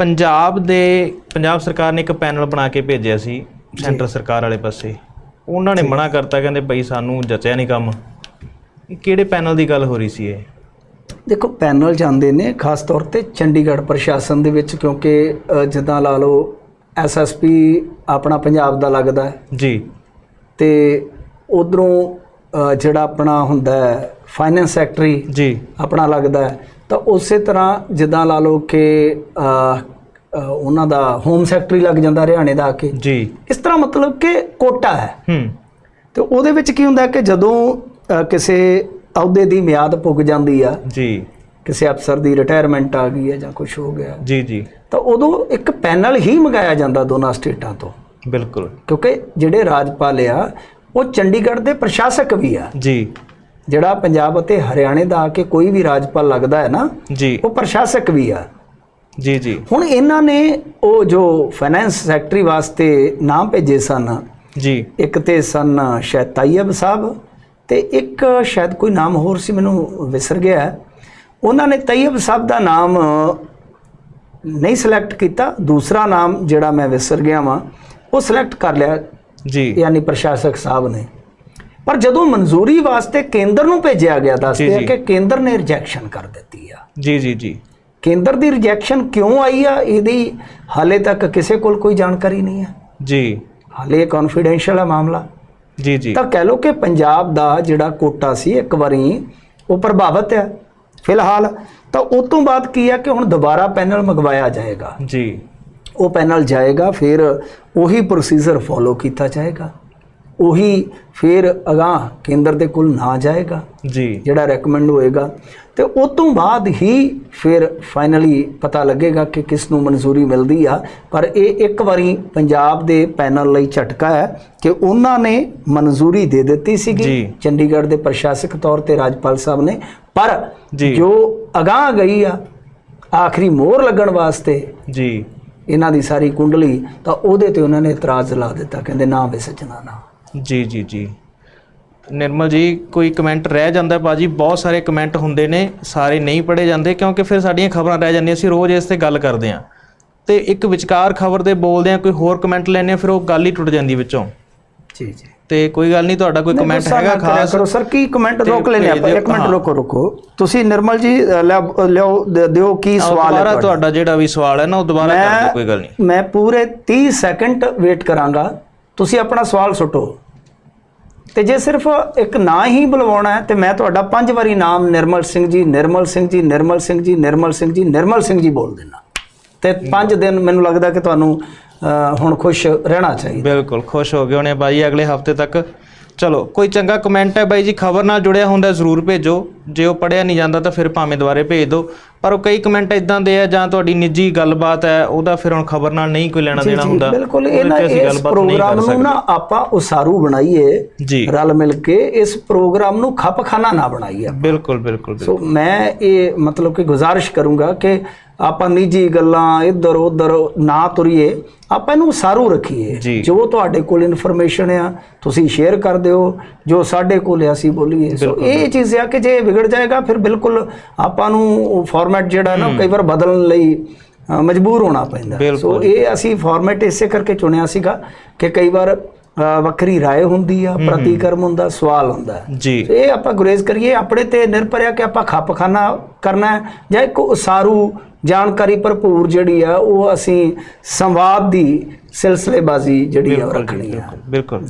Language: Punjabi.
ਪੰਜਾਬ ਦੇ ਪੰਜਾਬ ਸਰਕਾਰ ਨੇ ਇੱਕ ਪੈਨਲ ਬਣਾ ਕੇ ਭੇਜਿਆ ਸੀ ਸੈਂਟਰ ਸਰਕਾਰ ਵਾਲੇ ਪਾਸੇ। ਉਹਨਾਂ ਨੇ ਮਨਾ ਕਰਤਾ ਕਹਿੰਦੇ ਬਈ ਸਾਨੂੰ ਜਚਿਆ ਨਹੀਂ ਕੰਮ। ਇਹ ਕਿਹੜੇ ਪੈਨਲ ਦੀ ਗੱਲ ਹੋ ਰਹੀ ਸੀ ਇਹ? ਦੇਖੋ ਪੈਨਲ ਜਾਂਦੇ ਨੇ ਖਾਸ ਤੌਰ ਤੇ ਚੰਡੀਗੜ੍ਹ ਪ੍ਰਸ਼ਾਸਨ ਦੇ ਵਿੱਚ ਕਿਉਂਕਿ ਜਿੱਦਾਂ ਲਾ ਲਓ ਐਸਐਸਪੀ ਆਪਣਾ ਪੰਜਾਬ ਦਾ ਲੱਗਦਾ ਹੈ। ਜੀ। ਤੇ ਉਧਰੋਂ ਜਿਹੜਾ ਆਪਣਾ ਹੁੰਦਾ ਹੈ ਫਾਈਨੈਂਸ ਸੈਕਟਰੀ ਜੀ। ਆਪਣਾ ਲੱਗਦਾ ਹੈ ਤਾਂ ਉਸੇ ਤਰ੍ਹਾਂ ਜਿੱਦਾਂ ਲਾ ਲਓ ਕਿ ਉਹਨਾਂ ਦਾ ਹੋਮ ਸੈਕਟਰੀ ਲੱਗ ਜਾਂਦਾ ਹਰਿਆਣੇ ਦਾ ਆ ਕੇ। ਜੀ। ਇਸ ਤਰ੍ਹਾਂ ਮਤਲਬ ਕਿ ਕੋਟਾ ਹੈ। ਹੂੰ। ਤੇ ਉਹਦੇ ਵਿੱਚ ਕੀ ਹੁੰਦਾ ਕਿ ਜਦੋਂ ਕਿਸੇ ਅਹੁਦੇ ਦੀ ਮਿਆਦ ਪੁੱਗ ਜਾਂਦੀ ਆ ਜੀ। ਕਿਸੇ ਅਫਸਰ ਦੀ ਰਿਟਾਇਰਮੈਂਟ ਆ ਗਈ ਹੈ ਜਾਂ ਕੁਝ ਹੋ ਗਿਆ। ਜੀ ਜੀ। ਤਾਂ ਉਦੋਂ ਇੱਕ ਪੈਨਲ ਹੀ ਮੰਗਾਇਆ ਜਾਂਦਾ ਦੋਨਾਂ ਸਟੇਟਾਂ ਤੋਂ। ਬਿਲਕੁਲ। ਕਿਉਂਕਿ ਜਿਹੜੇ ਰਾਜਪਾਲ ਆ ਉਹ ਚੰਡੀਗੜ੍ਹ ਦੇ ਪ੍ਰਸ਼ਾਸਕ ਵੀ ਆ। ਜੀ। ਜਿਹੜਾ ਪੰਜਾਬ ਅਤੇ ਹਰਿਆਣੇ ਦਾ ਆ ਕੇ ਕੋਈ ਵੀ ਰਾਜਪਾਲ ਲੱਗਦਾ ਹੈ ਨਾ ਜੀ। ਉਹ ਪ੍ਰਸ਼ਾਸਕ ਵੀ ਆ। ਜੀ ਜੀ। ਹੁਣ ਇਹਨਾਂ ਨੇ ਉਹ ਜੋ ਫਾਈਨੈਂਸ ਸੈਕਟਰੀ ਵਾਸਤੇ ਨਾਮ ਭੇਜੇ ਸਨ ਜੀ। ਇੱਕ ਤੇ ਸਨ ਸ਼ਾਇਦ ਤਾਇਬ ਸਾਹਿਬ ਤੇ ਇੱਕ ਸ਼ਾਇਦ ਕੋਈ ਨਾਮ ਹੋਰ ਸੀ ਮੈਨੂੰ ਵਿਸਰ ਗਿਆ। ਉਹਨਾਂ ਨੇ ਤਾਇਬ ਸਾਹਿਬ ਦਾ ਨਾਮ ਨਹੀਂ ਸਿਲੈਕਟ ਕੀਤਾ ਦੂਸਰਾ ਨਾਮ ਜਿਹੜਾ ਮੈਂ ਵਿਸਰ ਗਿਆ ਵਾਂ ਉਹ ਸਿਲੈਕਟ ਕਰ ਲਿਆ। ਜੀ। ਯਾਨੀ ਪ੍ਰਸ਼ਾਸਕ ਸਾਹਿਬ ਨੇ। ਪਰ ਜਦੋਂ ਮਨਜ਼ੂਰੀ ਵਾਸਤੇ ਕੇਂਦਰ ਨੂੰ ਭੇਜਿਆ ਗਿਆ ਦੱਸਦੇ ਆ। ਕਿ ਕੇਂਦਰ ਨੇ ਰਿਜੈਕਸ਼ਨ ਕਰ ਦਿੱਤੀ ਆ। ਜੀ ਜੀ ਜੀ। ਕੇਂਦਰ ਦੀ ਰਿਜੈਕਸ਼ਨ ਕਿਉਂ ਆਈ ਆ? ਇਹਦੀ ਹਾਲੇ ਤੱਕ ਕਿਸੇ ਕੋਲ ਕੋਈ ਜਾਣਕਾਰੀ ਨਹੀਂ ਹੈ। ਜੀ। ਹਾਲੇ ਕੌਨਫੀਡੈਂਸ਼ੀਅਲ ਹੈ ਮਾਮਲਾ। ਜੀ ਜੀ। ਤਾਂ ਕਹਿ ਲਓ ਕਿ ਪੰਜਾਬ ਦਾ ਜਿਹੜਾ ਕੋਟਾ ਸੀ ਇੱਕ ਵਾਰੀ ਉਹ ਪ੍ਰਭਾਵਿਤ ਹੈ ਫਿਲਹਾਲ। ਤਾਂ ਉਸ ਤੋਂ ਬਾਅਦ ਕੀ ਹੈ ਕਿ ਹੁਣ ਦੁਬਾਰਾ ਪੈਨਲ ਮੰਗਵਾਇਆ ਜਾਏਗਾ। ਜੀ। ਉਹ ਪੈਨਲ ਜਾਏਗਾ ਫਿਰ ਉਹੀ ਪ੍ਰੋਸੀਜਰ ਫੋਲੋ ਕੀਤਾ ਜਾਏਗਾ। ਉਹੀ ਫਿਰ ਅਗਾਹ ਕੇਂਦਰ ਦੇ ਕੋਲ ਨਾ ਜਾਏਗਾ ਜੀ। ਜਿਹੜਾ ਰეკਮੈਂਡ ਹੋਏਗਾ। ਤੇ ਉਸ ਤੋਂ ਬਾਅਦ ਹੀ ਫਿਰ ਫਾਈਨਲੀ ਪਤਾ ਲੱਗੇਗਾ ਕਿ ਕਿਸ ਨੂੰ ਮਨਜ਼ੂਰੀ ਮਿਲਦੀ ਆ। ਪਰ ਇਹ ਇੱਕ ਵਾਰੀ ਪੰਜਾਬ ਦੇ ਪੈਨਲ ਲਈ ਝਟਕਾ ਹੈ ਕਿ ਉਹਨਾਂ ਨੇ ਮਨਜ਼ੂਰੀ ਦੇ ਦਿੱਤੀ ਸੀਗੀ। ਚੰਡੀਗੜ੍ਹ ਦੇ ਪ੍ਰਸ਼ਾਸਕ ਤੌਰ ਤੇ ਰਾਜਪਾਲ ਸਾਹਿਬ ਨੇ। ਪਰ ਜੀ। ਜੋ ਅਗਾਹ ਗਈ ਆ ਆਖਰੀ ਮੋਹਰ ਲੱਗਣ ਵਾਸਤੇ ਜੀ। ਇਹਨਾਂ ਦੀ ਸਾਰੀ ਕੁੰਡਲੀ, ਤਾਂ ਉਹਦੇ ਤੇ ਉਹਨਾਂ ਨੇ ਇਤਰਾਜ਼ ਲਾ ਦਿੱਤਾ, ਕਹਿੰਦੇ ਨਾ ਵੇ ਸੱਜਣਾ, ਨਾ। ਜੀ ਜੀ ਜੀ। ਨਿਰਮਲ ਜੀ, ਕੋਈ ਕਮੈਂਟ ਰਹਿ ਜਾਂਦਾ ਹੈ ਬਾਜੀ ਬਹੁਤ ਸਾਰੇ ਕਮੈਂਟ ਹੁੰਦੇ ਨੇ, ਸਾਰੇ ਨਹੀਂ ਪੜੇ ਜਾਂਦੇ, ਕਿਉਂਕਿ ਫਿਰ ਸਾਡੀਆਂ ਖਬਰਾਂ ਰਹਿ ਜਾਂਦੀਆਂ, ਅਸੀਂ ਰੋਜ਼ ਇਸ ਤੇ ਗੱਲ ਕਰਦੇ ਹਾਂ। ਤੇ ਇੱਕ ਵਿਚਕਾਰ ਖਬਰ ਦੇ ਬੋਲਦੇ ਆ ਕੋਈ ਹੋਰ ਕਮੈਂਟ ਲੈਣੇ ਆ ਫਿਰ ਉਹ ਗੱਲ ਹੀ ਟੁੱਟ ਜਾਂਦੀ ਵਿੱਚੋਂ। ਜੀ ਜੀ। ਤੇ ਕੋਈ ਗੱਲ ਨਹੀਂ ਤੁਹਾਡਾ ਕੋਈ ਕਮੈਂਟ ਹੈਗਾ ਖਾਸ? ਕਰੋ ਸਰ ਕੀ ਕਮੈਂਟ ਰੋਕ ਲੈਣੇ ਭੇਜ ਆਪਾਂ? ਇੱਕ ਮਿੰਟ। ਰੁਕੋ ਰੁਕੋ। ਤੁਸੀਂ ਨਿਰਮਲ ਜੀ ਦ- ਦਿਓ ਕੀ ਸਵਾਲ ਹੈ ਦੁਬਾਰਾ ਤੁਹਾਡਾ? ਜਿਹੜਾ ਵੀ ਸਵਾਲ ਹੈ ਨਾ ਉਹ ਦੁਬਾਰਾ ਕਰ ਦਿਓ ਕੋਈ ਗੱਲ ਨਹੀਂ। ਮੈਂ ਪੂਰੇ 30 ਸੈਕਿੰਡ ਵੇਟ ਕਰਾਂਗਾ। ਤੁਸੀਂ ਆਪਣਾ ਸਵਾਲ ਸੁੱਟੋ। ਤੇ ਜੇ ਸਿਰਫ ਇੱਕ ਨਾਂ ਹੀ ਬੁਲਵਾਉਣਾ ਹੈ ਤੇ ਮੈਂ ਤੁਹਾਡਾ ਪੰਜ ਵਾਰੀ ਨਾਮ ਨਿਰਮਲ ਸਿੰਘ ਜੀ ਨਿਰਮਲ ਸਿੰਘ ਜੀ ਨਿਰਮਲ ਸਿੰਘ ਜੀ ਨਿਰਮਲ ਸਿੰਘ ਜੀ ਨਿਰਮਲ ਸਿੰਘ ਜੀ ਬੋਲ ਦੇਣਾ ਤੇ ਪੰਜ ਦਿਨ ਮੈਨੂੰ ਲੱਗਦਾ ਕਿ ਤੁਹਾਨੂੰ ਹੁਣ ਖੁਸ਼ ਰਹਿਣਾ ਚਾਹੀਦਾ। ਬਿਲਕੁਲ ਖੁਸ਼ ਹੋ ਗਏ ਹੋਣੇ ਬਾਈ ਅਗਲੇ ਹਫ਼ਤੇ ਤੱਕ। ਚਲੋ ਕੋਈ ਚੰਗਾ ਕਮੈਂਟ ਹੈ ਬਾਈ ਜੀ ਖਬਰ ਨਾਲ ਜੁੜਿਆ ਹੁੰਦਾ ਜ਼ਰੂਰ ਭੇਜੋ। ਜੇ ਉਹ ਪੜਿਆ ਨਹੀਂ ਜਾਂਦਾ ਤਾਂ ਫਿਰ ਭਾਵੇਂ ਦੁਬਾਰੇ ਭੇਜ ਦਿਓ। ਪਰ ਉਹ ਕਈ ਕਮੈਂਟ ਇਦਾਂ ਦੇ ਆ ਜਾਂ ਤੁਹਾਡੀ ਨਿੱਜੀ ਗੱਲਬਾਤ ਹੈ ਉਹਦਾ ਫਿਰ ਹੁਣ ਖਬਰ ਨਾਲ ਨਹੀਂ ਕੋਈ ਲੈਣਾ ਦੇਣਾ ਹੁੰਦਾ। ਬਿਲਕੁਲ ਉਹਦੇ ਇਹ ਨਾ ਤੇ ਅਸੀਂ ਇਸ ਪ੍ਰੋਗਰਾਮ ਨੂੰ ਨਾ ਆਪਾਂ ਉਸਾਰੂ ਬਣਾਈਏ ਰਲ ਮਿਲ ਕੇ ਇਸ ਪ੍ਰੋਗਰਾਮ ਨੂੰ ਖਪਖਾਨਾ ਨਾ ਬਣਾਈਏ ਬਿਲਕੁਲ ਬਿਲਕੁਲ ਸੋ ਮੈਂ ਇਹ ਮਤਲਬ ਕਿ ਗੁਜ਼ਾਰਿਸ਼ ਕਰੂੰਗਾ ਕਿ ਆਪਾਂ ਨਿੱਜੀ ਗੱਲਾਂ ਇੱਧਰ ਉੱਧਰ ਨਾ ਤੁਰੀਏ ਆਪਾਂ ਇਹਨੂੰ ਸਾਰੂ ਰੱਖੀਏ ਜੀ। ਜੋ ਤੁਹਾਡੇ ਕੋਲ ਇਨਫੋਰਮੇਸ਼ਨ ਆ ਤੁਸੀਂ ਸ਼ੇਅਰ ਕਰ ਦਿਓ ਜੋ ਸਾਡੇ ਕੋਲ ਹੈ ਅਸੀਂ ਬੋਲੀਏ ਸੋ ਇਹ ਚੀਜ਼ ਆ ਕਿ ਜੇ ਇਹ ਵਿਗੜ ਜਾਏਗਾ ਫਿਰ ਬਿਲਕੁਲ ਆਪਾਂ ਨੂੰ ਫਾਰਮੈਟ ਜਿਹੜਾ ਨਾ ਕਈ ਵਾਰ ਬਦਲਣ ਲਈ ਅ, ਮਜਬੂਰ ਹੋਣਾ ਪੈਂਦਾ ਸੋ ਇਹ ਅਸੀਂ ਫਾਰਮੈਟ ਇਸੇ ਕਰਕੇ ਚੁਣਿਆ ਸੀਗਾ ਕਿ ਕਈ ਵਾਰ ਅ, ਵੱਖਰੀ رائے ਹੁੰਦੀ ਆ ਪ੍ਰਤੀਕਰਮ ਹੁੰਦਾ ਸਵਾਲ ਹੁੰਦਾ ਹੈ। ਜੀ ਤੇ ਇਹ ਆਪਾਂ ਗੁਰੇਜ਼ ਕਰੀਏ ਆਪਣੇ ਤੇ ਨਿਰਭਰ ਆ ਕਿ ਆਪਾਂ ਖੱਪਖਾਨਾ ਕਰਨਾ ਹੈ ਜਾਂ ਇੱਕ ਉਸਾਰੂ ਜਾਣਕਾਰੀ ਭਰਪੂਰ ਜਿਹੜੀ ਆ ਉਹ ਅਸੀਂ ਸੰਵਾਦ ਦੀ ਸਿਲਸਿਲੇਬਾਜ਼ੀ ਜਿਹੜੀ ਆ ਉਹ ਰੱਖਣੀ ਆ। ਬਿਲਕੁਲ।